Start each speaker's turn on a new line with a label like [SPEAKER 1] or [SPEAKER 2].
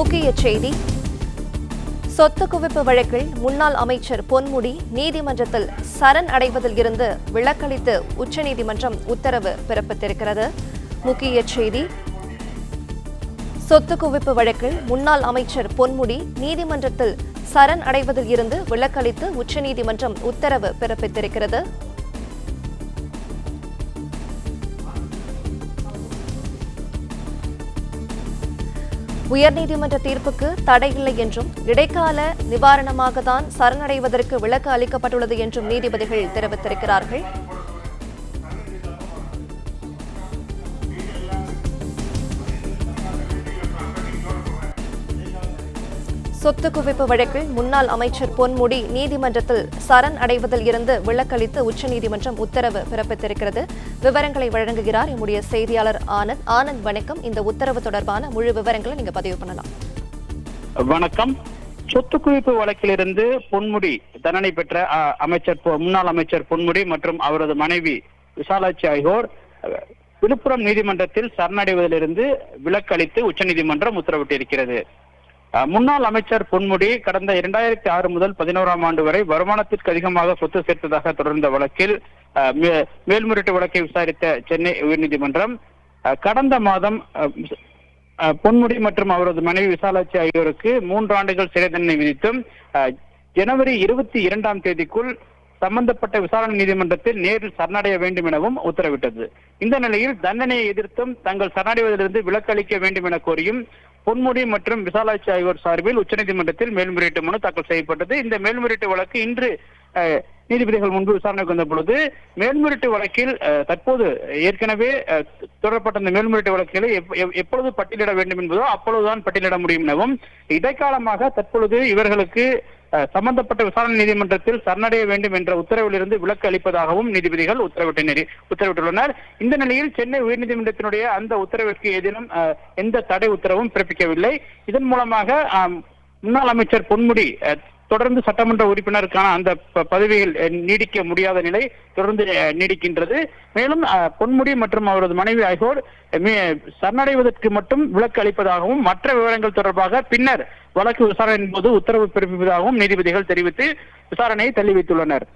[SPEAKER 1] முக்கிய செய்தி. சொத்து குவிப்பு வழக்கில் முன்னாள் அமைச்சர் பொன்முடி நீதிமன்றத்தில் சரண் அடைவதில் இருந்து விலக்களித்து உச்சநீதிமன்றம் உத்தரவு பிறப்பித்திருக்கிறது. முக்கிய செய்தி. சொத்து குவிப்பு வழக்கில் முன்னாள் அமைச்சர் பொன்முடி நீதிமன்றத்தில் சரண் அடைவதில் இருந்து விலக்களித்து உச்சநீதிமன்றம் உத்தரவு பிறப்பித்திருக்கிறது. உயர்நீதிமன்ற தீர்ப்புக்கு தடையில்லை என்றும் இடைக்கால நிவாரணமாக தான் சரணடைவதற்கு விலக்கு அளிக்கப்பட்டுள்ளது என்றும் நீதிபதிகள் தெரிவித்திருக்கிறார்கள். சொத்து குவிப்பு வழக்கில் முன்னாள் அமைச்சர் பொன்முடி நீதிமன்றத்தில் சரண் அடைவதில் இருந்து விலக்களித்து உச்சநீதிமன்றம் உத்தரவு பிறப்பித்திருக்கிறது. விவரங்களை வழங்குகிறார் நம்முடைய செய்தியாளர் ஆனந்த். ஆனந்த் வணக்கம். இந்த உத்தரவு தொடர்பான முழு விவரங்களை நீங்க பதிவு பண்ணலாம்.
[SPEAKER 2] வணக்கம். சொத்து குவிப்பு வழக்கிலிருந்து பொன்முடி தண்டனை பெற்ற அமைச்சர் பொ- முன்னாள் அமைச்சர் பொன்முடி மற்றும் அவரது மனைவி விசாலாட்சி ஆகியோர் விழுப்புரம் நீதிமன்றத்தில் சரணடைவதிலிருந்து விலக்களித்து உச்சநீதிமன்றம் உத்தரவிட்டிருக்கிறது. முன்னாள் அமைச்சர் பொன்முடி கடந்த இரண்டாயிரத்தி ஆறு முதல் பதினோராம் ஆண்டு வரை வருமானத்திற்கு அதிகமாக சொத்து சேர்த்ததாக தொடர்ந்த வழக்கில் மேல்முறையீட்டு வழக்கை விசாரித்த சென்னை உயர்நீதிமன்றம் கடந்த மாதம் பொன்முடி மற்றும் அவரது மனைவி விசாலாட்சி ஆகியோருக்கு மூன்று ஆண்டுகள் சிறை தண்டனை விதித்தும் அஹ், ஜனவரி இருபத்தி இரண்டாம் தேதிக்குள் சம்பந்தப்பட்ட விசாரணை நீதிமன்றத்தில் நேரில் சரணடைய வேண்டும் எனவும் உத்தரவிட்டது. இந்த நிலையில் தண்டனையை எதிர்த்தும் தங்கள் சரணடைவதிலிருந்து விலக்களிக்க வேண்டும் என கோரியும் பொன்முடி மற்றும் விசாலாட்சி ஆகியோர் சார்பில் உச்சநீதிமன்றத்தில் மேல்முறையீட்டு மனு தாக்கல் செய்யப்பட்டது. இந்த மேல்முறையீட்டு வழக்கு இன்று அஹ், நீதிபதிகள் முன்பு விசாரணைக்கு வந்த பொழுது மேல்முறையீட்டு வழக்கில் தற்போது ஏற்கனவே தொடரப்பட்ட இந்த மேல்முறையீட்டு வழக்குகளை எப்பொழுது பட்டியலிட வேண்டும் என்பதோ அப்பொழுதுதான் பட்டியலிட முடியும் எனவும் இடைக்காலமாக தற்பொழுது இவர்களுக்கு சம்பந்தப்பட்ட விசாரணை நீதிமன்றத்தில் சரணடைய வேண்டும் என்ற உத்தரவிலிருந்து விலக்கு அளிப்பதாகவும் நீதிபதிகள் உத்தரவிட்டு உத்தரவிட்டுள்ளனர். இந்த நிலையில் சென்னை உயர்நீதிமன்றத்தினுடைய அந்த உத்தரவிற்கு ஏதேனும் எந்த தடை உத்தரவும் பிறப்பிக்கவில்லை. இதன் மூலமாக முன்னாள் அமைச்சர் பொன்முடி தொடர்ந்து சட்டமன்ற உறுப்பினருக்கான அந்த பதவிகள் நீடிக்க முடியாத நிலை தொடர்ந்து நீடிக்கின்றது. மேலும் பொன்முடி மற்றும் அவரது மனைவி ஆகியோர் சரணடைவதற்கு மட்டும் விலக்கு அளிப்பதாகவும் மற்ற விவரங்கள் தொடர்பாக பின்னர் வழக்கு விசாரணையின் போது உத்தரவு பிறப்பிப்பதாகவும் நீதிபதிகள் தெரிவித்து விசாரணையை தள்ளி வைத்துள்ளனர்.